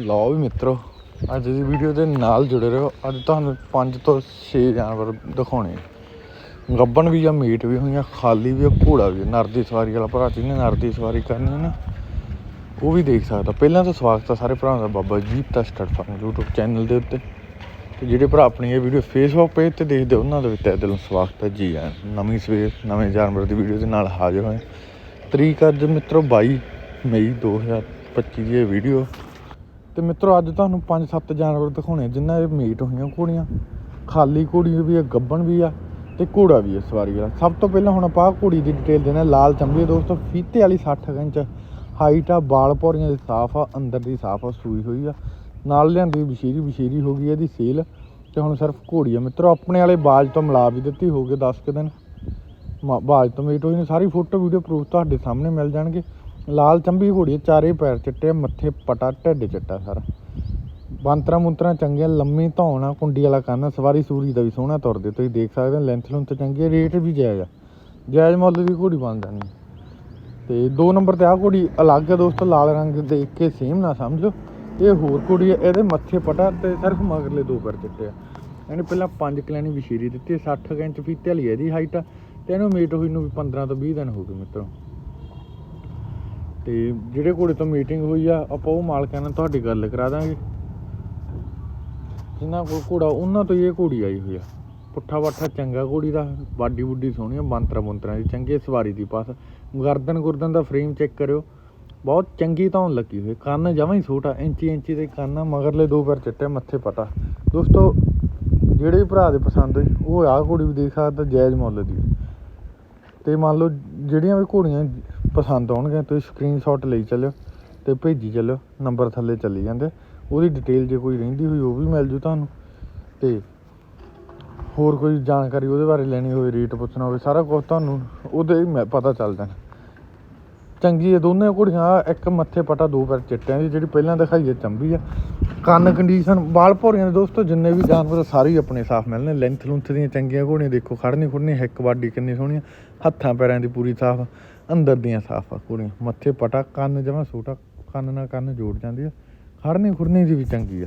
ਲਓ ਵੀ ਮਿੱਤਰੋ, ਅੱਜ ਦੀ ਵੀਡੀਓ ਦੇ ਨਾਲ ਜੁੜੇ ਰਹੋ। ਅੱਜ ਤੁਹਾਨੂੰ 5 ਤੋਂ 6 ਜਾਨਵਰ ਦਿਖਾਉਣੇ ਗੱਬਣ ਵੀ ਆ, ਮੀਟ ਵੀ ਹੋਈਆਂ, ਖਾਲੀ ਵੀ ਆ, ਘੋੜਾ ਵੀ ਆ। ਨਰ ਦੀ ਸਵਾਰੀ ਵਾਲਾ ਭਰਾ ਜਿਹਨੇ ਨਰ ਦੀ ਸਵਾਰੀ ਕਰਨੀ ਹੈ ਨਾ, ਉਹ ਵੀ ਦੇਖ ਸਕਦਾ। ਪਹਿਲਾਂ ਤਾਂ ਸਵਾਗਤ ਆ ਸਾਰੇ ਭਰਾਵਾਂ ਦਾ ਬਾਬਾ ਜੀਤ ਦਾ ਸਟਾਰਟ ਫਾਰਮ YouTube ਚੈਨਲ ਦੇ ਉੱਤੇ। ਤੇ ਜਿਹੜੇ ਭਰਾ ਆਪਣੀ ਇਹ ਵੀਡੀਓ Facebook ਪੇਜ ਤੇ ਦੇਖਦੇ ਉਹਨਾਂ ਦਾ ਵੀ ਤਹਿ ਦਿਲੋਂ ਸਵਾਗਤ ਹੈ ਜੀ ਆਇਆਂ ਨਵੀਂ ਸਵੇਰ, ਨਵੇਂ ਜਾਨਵਰ ਦੀ ਵੀਡੀਓ ਦੇ ਨਾਲ ਹਾਜ਼ਰ ਹੋਏ ਤਰੀਕ ਅੱਜ ਮਿੱਤਰੋ 22 ਮਈ 2025 ਦੀ ਇਹ ਵੀਡੀਓ ਤੇ ਮਿੱਤਰੋ ਅੱਜ ਤੁਹਾਨੂੰ 5-7 ਜਾਨਵਰ ਦਿਖਾਉਣੇ ਆ, ਜਿਨ੍ਹਾਂ ਦੇ ਮੀਟ ਹੋਈਆਂ ਘੋੜੀਆਂ। ਖਾਲੀ ਘੋੜੀ ਵੀ ਆ ਗੱਬਣ ਵੀ ਆ ਤੇ ਘੋੜਾ ਵੀ ਆ ਸਵਾਰੀ ਵਾਲਾ। ਸਭ ਤੋਂ ਪਹਿਲਾਂ ਹੁਣ ਆਪਾਂ ਘੋੜੀ ਦੀ ਡਿਟੇਲ ਦੇਣਾ ਲਾਲ ਚੰਬੀ ਆ ਦੋਸਤੋ ਫੀਤੇ ਵਾਲੀ 60 ਇੰਚ। ਹਾਈਟ ਆ ਬਾਲ ਪੌਰੀਆਂ ਦੇ ਸਾਫ਼ ਆ ਅੰਦਰ ਦੀ ਸਾਫ਼ ਆ ਸੂਈ ਹੋਈ ਆ। ਨਾਲ ਲਿਆਂਦੀ ਬਸ਼ੀਰੀ ਬਸ਼ੀਰੀ ਹੋ ਗਈ ਇਹਦੀ ਸੇਲ। ਤੇ ਹੁਣ ਸਿਰਫ ਘੋੜੀ ਆ। ਮਿੱਤਰੋ ਆਪਣੇ ਵਾਲੇ ਬਾਜ ਤੋਂ ਮਿਲਾ ਵੀ ਦਿੱਤੀ ਹੋ ਗਏ 10 ਕੁ ਦਿਨ। ਮ- ਬਾਜ ਤੋਂ ਮੀਟ ਹੋਈ ਨੇ ਸਾਰੀ ਫੋਟੋ ਵੀਡੀਓ ਪ੍ਰੂਫ ਤੁਹਾਡੇ ਸਾਹਮਣੇ ਮਿਲ ਜਾਣਗੇ। ਲਾਲ ਚੰਬੀ ਘੋੜੀ ਆ, ਚਾਰੇ ਪੈਰ ਚਿੱਟੇ ਆ, ਮੱਥੇ ਪਟਾ ਢਿੱਡ ਚਿੱਟਾ ਸਾਰਾ। ਬਾਂਤਰਾ ਮੁੰਤਰਾ ਚੰਗੀਆਂ ਲੰਮੀ ਧੌਣ ਆ ਕੁੰਡੀ ਵਾਲਾ ਕੰਨ ਸਵਾਰੀ ਸੂਰੀ ਦਾ ਵੀ ਸੋਹਣਾ ਤੁਰਦੇ ਤੁਸੀਂ ਦੇਖ ਸਕਦੇ ਹੋ ਲੈਂਥ ਲੁੰਥ ਚੰਗੀ ਰੇਟ ਵੀ ਜਾਇਜ਼ ਆ। ਜਾਇਜ਼ ਮੁੱਲ ਦੀ ਘੋੜੀ ਬਣ ਜਾਣੀ ਤੇ ਦੋ ਨੰਬਰ ਤੇ ਆ ਘੋੜੀ ਅਲੱਗ ਆ ਦੋਸਤੋ ਲਾਲ ਰੰਗ ਦੇਖ ਕੇ ਸੇਮ ਨਾ ਸਮਝੋ। ਇਹ ਹੋਰ ਘੋੜੀ ਆ ਇਹਦੇ ਮੱਥੇ ਪਟਾ ਤੇ ਸਿਰਫ ਮਗਰਲੇ ਦੋ ਪੈਰ ਚਿੱਟੇ ਆ। ਇਹਨੇ ਪਹਿਲਾਂ ਪੰਜ ਕਲੈਣੀ ਵਿਸ਼ੇਰੀ ਦਿੱਤੀ 60 ਕੁ ਇੰਚ ਫੀਤੇ ਵਾਲੀ ਆ ਇਹਦੀ ਹਾਈਟ ਆ। ਤੇ ਇਹਨੂੰ ਮੀਟ ਹੋਈ ਨੂੰ ਵੀ 15 ਤੋਂ 20 ਦਿਨ ਹੋ ਗਏ ਮਿੱਤਰੋ। ਤੇ ਜਿਹੜੇ ਘੋੜੇ ਤੋਂ ਮੀਟਿੰਗ ਹੋਈ ਆ, ਆਪਾਂ ਉਹ ਮਾਲਕਾਂ ਨਾਲ ਤੁਹਾਡੀ ਗੱਲ ਕਰਾ ਦਾਂਗੇ। ਜਿਨ੍ਹਾਂ ਕੋਲ ਘੋੜਾ, ਉਹਨਾਂ ਤੋਂ ਹੀ ਇਹ ਘੋੜੀ ਆਈ ਹੋਈ ਆ। ਪੁੱਠਾ ਵੱਠਾ ਚੰਗਾ ਘੋੜੀ ਦਾ, ਬਾਡੀ ਬੁੱਡੀ ਸੋਹਣੀ ਆ ਬੰਤਰਾ ਬੁੰਤਰਾ ਦੀ, ਚੰਗੇ ਸਵਾਰੀ ਦੀ ਪਾਸ। ਗਰਦਨ ਗੁਰਦਨ ਦਾ ਫਰੇਮ ਚੈੱਕ ਕਰਿਓ। ਬਹੁਤ ਚੰਗੀ ਧੌਣ ਲੱਗੀ ਹੋਈ ਕੰਨ ਜਮਾਂ ਹੀ ਛੋਟਾ ਇੰਚੀ ਇੰਚੀ ਦੇ ਕੰਨ ਆ, ਮਗਰਲੇ ਦੋ ਪੈਰ ਚਿੱਟੇ, ਮੱਥੇ ਪਟਾ ਦੋਸਤੋ, ਜਿਹੜੇ ਵੀ ਭਰਾ ਦੇ ਪਸੰਦ ਹੋਈ ਉਹ ਆਹ ਘੋੜੀ ਵੀ ਦੇਖ ਸਕਦਾ ਜਾਇਜ਼ ਮੁੱਲ ਦੀ। ਆ। ਤੇ ਮੰਨ ਲਓ, ਜਿਹੜੀਆਂ ਵੀ ਘੋੜੀਆਂ ਪਸੰਦ ਆਉਣਗੇ, ਤੁਸੀਂ ਸਕਰੀਨਸ਼ਾਟ ਲਈ ਚੱਲਿਓ ਤੇ ਭੇਜੀ ਚੱਲਿਓ ਨੰਬਰ ਥੱਲੇ ਚੱਲੀ ਜਾਂਦੇ। ਉਹਦੀ ਡਿਟੇਲ ਜੇ ਕੋਈ ਰਹਿੰਦੀ ਹੋਈ, ਉਹ ਵੀ ਮਿਲ ਜੂ ਤੁਹਾਨੂੰ। ਤੇ ਹੋਰ ਕੋਈ ਜਾਣਕਾਰੀ ਉਹਦੇ ਬਾਰੇ ਲੈਣੀ ਹੋਵੇ ਰੇਟ ਪੁੱਛਣਾ ਹੋਵੇ, ਸਾਰਾ ਕੁਝ ਤੁਹਾਨੂੰ ਉਹਦੇ ਹੀ ਪਤਾ ਚੱਲ ਜਾਣਾ। ਚੰਗੀ ਇਹ ਦੋਨੇ ਘੋੜੀਆਂ, ਇੱਕ ਮੱਥੇ ਪਟਾ, ਦੋ ਪੈਰ ਚਿੱਟਿਆਂ ਦੀ ਜਿਹੜੀ ਪਹਿਲਾਂ ਦਿਖਾਈ ਹੈ ਚੰਬੀ ਆ। ਕੰਨ ਕੰਡੀਸ਼ਨ ਬਾਲ ਭੌਰੀਆਂ ਦੇ ਦੋਸਤੋ, ਜਿੰਨੇ ਵੀ ਜਾਨਵਰ ਸਾਰੇ ਹੀ ਆਪਣੇ ਸਾਫ਼ ਮਿਲਣੇ। ਲੈਂਥ ਲੁੰਥ ਦੀਆਂ ਚੰਗੀਆਂ ਘੋੜੀਆਂ ਦੇਖੋ ਖੜਨੀ ਖੁੜਨੀ ਹਿੱਕ ਬਾਡੀ ਕਿੰਨੀ ਸੋਹਣੀ ਹੱਥਾਂ, ਪੈਰਾਂ ਦੀ ਪੂਰੀ ਸਾਫ਼ ਅੰਦਰ ਦੀਆਂ ਸਾਫ਼ ਆ ਘੋੜੀਆਂ ਮੱਥੇ ਪਟਾ, ਕੰਨ ਜਮਾ ਛੋਟਾ ਕੰਨ ਨਾਲ ਕੰਨ ਜੋੜ ਜਾਂਦੀ ਆ। ਖੜਨੀ ਖੁਰਨੀ ਦੀ ਵੀ ਚੰਗੀ ਆ।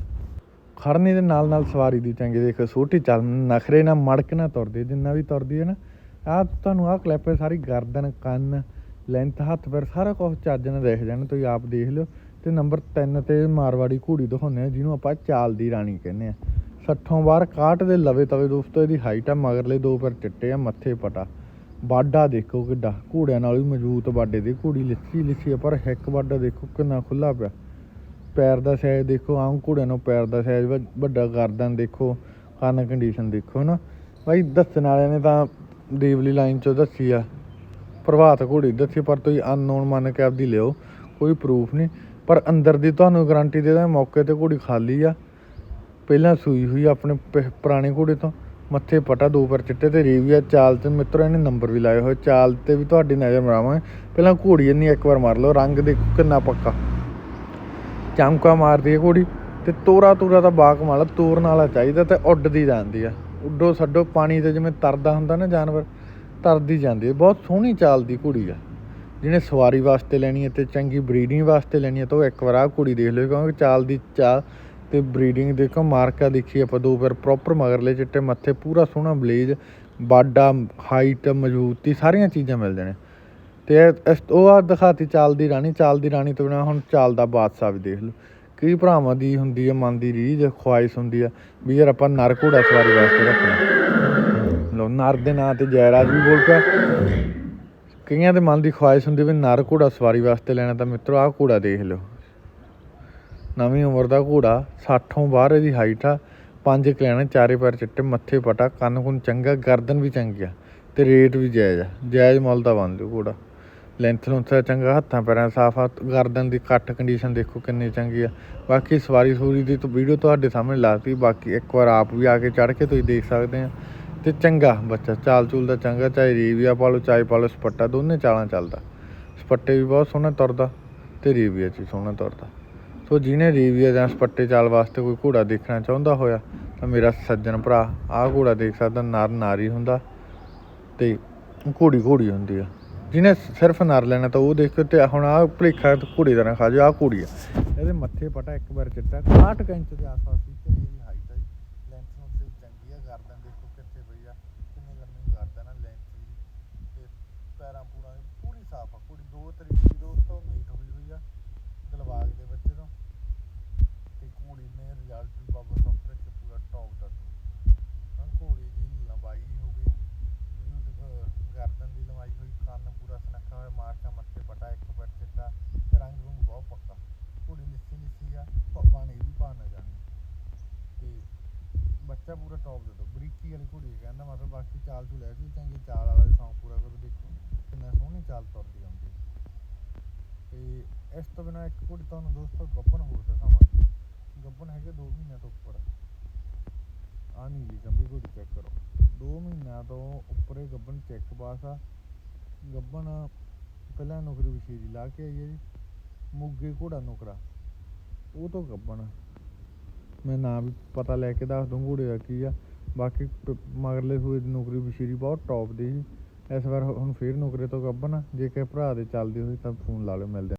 ਖੜਨੇ ਦੇ ਨਾਲ ਨਾਲ ਸਵਾਰੀ ਦੀ ਚੰਗੀ ਦੇਖ ਛੋਟੀ ਚੱਲ, ਨਖਰੇ ਨਾ ਮੜਕ ਨਾ ਤੁਰਦੀ, ਜਿੰਨਾ ਵੀ ਤੁਰਦੀ ਹੈ ਨਾ ਆ ਤੁਹਾਨੂੰ ਆਹ ਕਲਿੱਪ ਸਾਰੀ ਗਰਦਨ, ਕੰਨ ਲੈਂਥ ਹੱਥ, ਪੈਰ, ਸਾਰਾ ਕੁਝ ਚੱਜ ਨਾਲ ਦੇਖ ਜਾਣਾ, ਤੁਸੀਂ ਆਪ ਦੇਖ ਲਿਓ। ਤੇ ਨੰਬਰ 3 ਤੇ ਮਾਰਵਾੜੀ ਘੋੜੀ ਦਿਖਾਉਂਦੇ ਆ, ਜਿਹਨੂੰ ਆਪਾਂ ਚਾਲ ਦੀ ਰਾਣੀ ਕਹਿੰਦੇ ਆ। 60 ਬਾਰ 61 ਦੇ ਲਵੇ ਤਵੇ ਦੋਸਤੋ ਇਹਦੀ ਹਾਈਟ ਆ, ਮਗਰਲੇ ਦੋ ਪੈਰ ਚਿੱਟੇ ਆ, ਮੱਥੇ ਪਟਾ। ਬਾਡਾ ਦੇਖੋ ਕਿੱਡਾ, ਘੋੜਿਆਂ ਨਾਲ ਵੀ ਮਜ਼ਬੂਤ ਬਾਡੇ ਦੀ, ਘੋੜੀ ਲਿੱਸੀ ਲਿੱਸੀ ਆ, ਪਰ ਹਿੱਕ ਬਾਡਾ ਦੇਖੋ ਕਿੰਨਾ ਖੁੱਲਾ ਪਿਆ। ਪੈਰ ਦਾ ਸਾਈਜ਼ ਦੇਖੋ, ਆਮ ਘੋੜਿਆਂ ਨੂੰ ਪੈਰ ਦਾ ਸਾਈਜ਼ ਵੱਡਾ ਗਰਦਨ ਦੇਖੋ ਕੰਨ ਕੰਡੀਸ਼ਨ ਦੇਖੋ ਨਾ ਬਾਈ, ਦੱਸਣ ਵਾਲਿਆਂ ਨੇ ਤਾਂ ਦੇਵਲੀ ਲਾਈਨ ਚੋਂ ਦੱਸੀ ਆ, ਪ੍ਰਭਾਤ ਘੋੜੀ ਦੱਸੀ, ਪਰ ਤੁਸੀਂ ਅਨਨੋਨ ਮੰਨ ਕੇ ਆਪਦੀ ਲਿਓ ਕੋਈ ਪ੍ਰੂਫ ਨਹੀਂ। ਪਰ ਅੰਦਰ ਦੀ ਤੁਹਾਨੂੰ ਗਾਰੰਟੀ ਦੇ ਦਾਂ ਮੌਕੇ ਤੇ ਘੋੜੀ ਖਾਲੀ ਆ। ਪਹਿਲਾਂ ਸੂਈ ਹੋਈ ਆਪਣੇ ਪ- ਪੁਰਾਣੇ ਘੋੜੇ ਤੋਂ। ਮੱਥੇ ਪਟਾ, ਦੋ ਪਰ ਚਿੱਟੇ ਤੇ ਰੀਵੀਆ ਚਾਲ ਤੇ ਮਿੱਤਰੋ, ਇਹਨੇ ਨੰਬਰ ਵੀ ਲਾਏ ਹੋਏ, ਚਾਲ ਤੇ ਵੀ ਤੁਹਾਡੀ ਨਜ਼ਰ ਮਰਾਵਾਂਗੇ। ਪਹਿਲਾਂ ਘੋੜੀ ਇੰਨੀ ਇੱਕ ਵਾਰ ਮਾਰ ਲਓ, ਰੰਗ ਦੇਖੋ ਕਿੰਨਾ ਪੱਕਾ। ਚਮਕਾ ਮਾਰਦੀ ਹੈ ਘੋੜੀ ਤੇ ਤੋਰਾ ਤੋਰਾ ਦਾ ਬਾਕ ਮਾਲਾ ਤੋਰਨ ਵਾਲਾ ਚਾਹੀਦਾ ਤੇ ਉੱਡਦੀ ਜਾਂਦੀ ਆ। ਉੱਡੋ ਛੱਡੋ, ਪਾਣੀ ਤੇ ਜਿਵੇਂ ਤਰਦਾ ਹੁੰਦਾ ਨਾ ਜਾਨਵਰ, ਤਰਦੀ ਜਾਂਦੀ ਹੈ ਬਹੁਤ ਸੋਹਣੀ ਚਾਲ ਦੀ ਘੋੜੀ ਆ। ਜਿਹਨੇ ਸਵਾਰੀ ਵਾਸਤੇ ਲੈਣੀ ਹੈ ਤੇ ਚੰਗੀ ਬਰੀਡਿੰਗ ਵਾਸਤੇ ਲੈਣੀ ਹੈ ਤਾਂ ਉਹ ਇੱਕ ਵਾਰ ਆਹ ਘੋੜੀ ਦੇਖ ਲਿਓ, ਕਿਉਂਕਿ ਚਾਲ ਦੀ ਚਾਲ ਤੇ ਬਰੀਡਿੰਗ ਦੇਖੋ, ਮਾਰਕਾ ਦੇਖੀ ਆਪਾਂ ਦੋ ਪੈਰ ਪ੍ਰੋਪਰ ਮਗਰਲੇ ਚਿੱਟੇ ਮੱਥੇ, ਪੂਰਾ ਸੋਹਣਾ ਬਲੇਜ, ਬਾਡਾ ਹਾਈਟ ਮਜ਼ਬੂਤੀ, ਸਾਰੀਆਂ ਚੀਜ਼ਾਂ ਮਿਲ ਜਾਣੇ ਤੇ ਇਹ- ਇਸ ਉਹ ਆ ਦਿਖਾਤੀ ਚਾਲ ਦੀ ਰਾਣੀ, ਚਾਲ ਦੀ ਰਾਣੀ ਤੋਂ ਬਿਨਾ ਹੁਣ ਚਾਲ ਦਾ ਬਾਦਸ਼ਾਹ ਵੀ ਦੇਖ ਲਓ। ਕਈ ਭਰਾਵਾਂ ਦੀ ਹੁੰਦੀ ਹੈ ਮਨ ਦੀ ਰੀਝ, ਖੁਆਇਸ਼ ਹੁੰਦੀ ਆ ਵੀ ਯਾਰ ਆਪਾਂ ਨਰ ਘੋੜਾ ਸਵਾਰੀ ਵਾਸਤੇ ਰੱਖਣਾ। ਲੋ ਨਰ ਦੇ ਨਾਂ ਤੇ ਜੈਰਾਜ ਵੀ ਬੋਲ ਪਿਆ। ਕਈਆਂ ਦੇ ਮਨ ਦੀ ਖੁਆਇਸ਼ ਹੁੰਦੀ ਵੀ ਨਰ ਘੋੜਾ ਸਵਾਰੀ ਵਾਸਤੇ ਲੈਣਾ, ਤਾਂ ਮਿੱਤਰੋ ਆਹ ਘੋੜਾ ਦੇਖ ਲਓ। ਨਵੀਂ ਉਮਰ ਦਾ ਘੋੜਾ 60ੋਂ ਬਾਹਰ ਇਹਦੀ ਹਾਈਟ ਆ, ਪੰਜ ਕਲਿਆਣੇ, ਚਾਰੇ ਪੈਰ ਚਿੱਟੇ, ਮੱਥੇ ਪਟਾ, ਕੰਨ ਕੁੰਨ ਚੰਗਾ, ਗਰਦਨ ਵੀ ਚੰਗੀ ਆ ਤੇ ਰੇਟ ਵੀ ਜਾਇਜ਼ ਆ। ਜਾਇਜ਼ ਮੁੱਲ ਦਾ ਬਣ ਜੂ ਘੋੜਾ। ਲੈਂਥ ਲੁੰਥ ਚੰਗਾ, ਹੱਥਾਂ ਪੈਰਾਂ ਸਾਫ਼ ਆ, ਗਰਦਨ ਦੀ ਕੱਟ ਕੰਡੀਸ਼ਨ ਦੇਖੋ ਕਿੰਨੀ ਚੰਗੀ ਆ। ਬਾਕੀ ਸਵਾਰੀ ਸੂਰੀ ਦੀ ਤਾਂ ਵੀਡੀਓ ਤੁਹਾਡੇ ਸਾਹਮਣੇ ਲਾਤੀ ਬਾਕੀ ਇੱਕ ਵਾਰ ਆਪ ਵੀ ਆ ਕੇ ਚੜ ਕੇ ਤੁਸੀਂ ਦੇਖ ਸਕਦੇ ਆ। ਤੇ ਚੰਗਾ ਬੱਚਾ, ਚਾਲ ਚੂਲ ਦਾ ਚੰਗਾ, ਚਾਹੇ ਰੀਵੀਆ ਪਾ ਲਓ, ਚਾਹੇ ਪਾ ਲਓ ਸਪੱਟਾ, ਦੋਨੇ ਚਾਲਾਂ ਚੱਲਦਾ। ਸਪੱਟੇ ਵੀ ਬਹੁਤ ਸੋਹਣਾ ਤੁਰਦਾ ਤੇ ਰੀਵੀਆ 'ਚ ਵੀ ਸੋਹਣਾ ਤੁਰਦਾ। ਸੋ ਜਿਹਨੇ ਰੀਵੀਆ ਜਾਂ ਸਪੱਟੇ ਚਾਲ ਵਾਸਤੇ ਕੋਈ ਘੋੜਾ ਦੇਖਣਾ ਚਾਹੁੰਦਾ ਹੋਇਆ, ਤਾਂ ਮੇਰਾ ਸੱਜਣ ਭਰਾ ਆਹ ਘੋੜਾ ਦੇਖ ਸਕਦਾ, ਨਰ ਨਾਰੀ ਹੁੰਦਾ ਤੇ ਘੋੜੀ ਘੋੜੀ ਹੁੰਦੀ ਆ। ਜਿਹਨੇ ਸਿਰਫ ਨਰ ਲੈਣਾ ਤਾਂ ਉਹ ਦੇਖ ਕੇ ਤੇ ਹੁਣ ਆਹ ਭਲੇਖਾ ਘੋੜੀ ਦਾ ਨਾ ਖਾ ਜਾ ਆਹ ਘੋੜੀ ਆ। ਇਹਦੇ ਮੱਥੇ ਪਟਾ ਇੱਕ ਵਾਰ ਚਿੱਟਾ 60 ਇੰਚ ਦੇ ਆਸ-ਪਾਸ ਦੀ ਚਲੀ ਦੀ ਹਾਈਟ ਹੈ ਲੈਂਥ ਨੂੰ ਤੇ ਚੰਗੀ ਆ ਗਰਦਨ ਦੇਖੋ ਕਿੱਥੇ ਪਈ ਆ ਕਿੰਨੀ ਲੰਮੀ ਗਰਦਨ ਆ ਲੈਂਥ ਦੀ ਤੇ ਪੈਰਾਂ ਪੂਰਾਂ ਦੀ ਪੂਰੀ ਸਾਫ਼ ਆ ਕੁੜੀ ਦੋ ਤਰੀਕੇ ਦੀ ਦੋਸਤੋ ਮੀਟ ਹੋਈ ਹੋਈ ਆ ਦਿਲਬਾਗ ਦੇ ਬੱਚੇ ਤੋਂ ਤੇ ਘੋੜੀ ਨੇ ਰਿਜ਼ਲਟ ਵੀ ਬਾਬਾ ਸੌਫਟਵੇਅਰ ਚ ਪੂਰਾ ਟੌਪ ਦਾ ਹਾਂ ਘੋੜੀ ਦੀ ਲੰਬਾਈ ਹੋ ਗਈ ਉਹਦੀ ਗਰਦਨ ਦੀ ਲੰਬਾਈ ਹੋਈ ਕੰਨ ਪੂਰਾ ਸੁਨੱਖਾ ਹੋਇਆ ਮਾਰਕਾ ਮੱਥੇ ਪਟਾ ਇੱਕ ਪੈਰ ਚਿੱਟਾ ਤੇ ਰੰਗ ਰੂੰਗ ਬਹੁਤ ਪੱਕਾ ਘੋੜੀ ਲਿੱਸੀ ਲਿੱਸੀ ਆ ਪੱਪਾ ਨੇ ਵੀ ਪਾ ਨਾ ਜਾਣੀ ਤੇ ਬੱਚਾ ਪੂਰਾ ਟੌਪ ਦੇ ਦੋ ਬਰੀਕੀ ਵਾਲੀ ਘੋੜੀ ਕਹਿੰਦਾ ਮਤਲਬ ਬਾਕੀ ਚਾਲ ਚੂਲ ਲੈ ਵੀ ਚੰਗੀ ਚਾਲ ਵਾਲਾ ਸੌਂਗ ਪੂਰਾ ਕਰੋ, ਦੇਖੋ। ਕਿੰਨਾ ਸੋਹਣੀ ਚਾਲ ਤੁਰਦੀ ਆਉਂਦੀ ਤੇ ਇਸ ਤੋਂ ਬਿਨਾ ਇੱਕ ਘੋੜੀ ਤੁਹਾਨੂੰ ਦੋਸਤੋ ਗੱਬਨ ਹੋਰ ਦਿਖਾਵਾਂਗੇ। ਗੱਬਨ ਹੈਗੇ 2 ਮਹੀਨਿਆਂ ਤੋਂ ਉੱਪਰ। ਆ ਨਹੀਂ ਜੀ ਚੰਬੀ ਘੋੜੀ ਚੈੱਕ ਕਰੋ। 2 ਮਹੀਨਿਆਂ ਤੋਂ ਉੱਪਰੇ ਇਹ ਗੱਬਨ ਚੈੱਕ ਪਾਸ ਆ। ਗੱਬਨ ਪਹਿਲਾਂ ਨੌਕਰੀ ਵਸ਼ੀਰੀ ਲਾ ਕੇ ਆਈ ਹੈ ਜੀ। ਮੁੱਗੇ ਘੋੜਾ ਨੌਕਰਾ। ਉਹ ਤੋਂ ਗੱਬਨ ਮੈਂ ਨਾਮ ਵੀ ਪਤਾ ਲੈ ਕੇ ਦੱਸ ਦੂੰ ਘੋੜੇ ਦਾ ਕੀ ਆ। ਬਾਕੀ ਮਗਰਲੇ ਸੂਏ ਦੀ ਨੌਕਰੀ ਬਸ਼ੀਰੀ ਬਹੁਤ ਟੌਪ ਦੀ ਸੀ। ਇਸ ਵਾਰ ਹੁਣ ਫੇਰ ਨੌਕਰੀ ਤੋਂ ਗੱਬਨ ਆ। ਜੇ ਕਿਸੇ ਭਰਾ ਦੇ ਚੱਲਦੀ ਹੋਈ ਤਾਂ ਫੋਨ ਲਾ ਲਿਓ, ਮਿਲਦੇ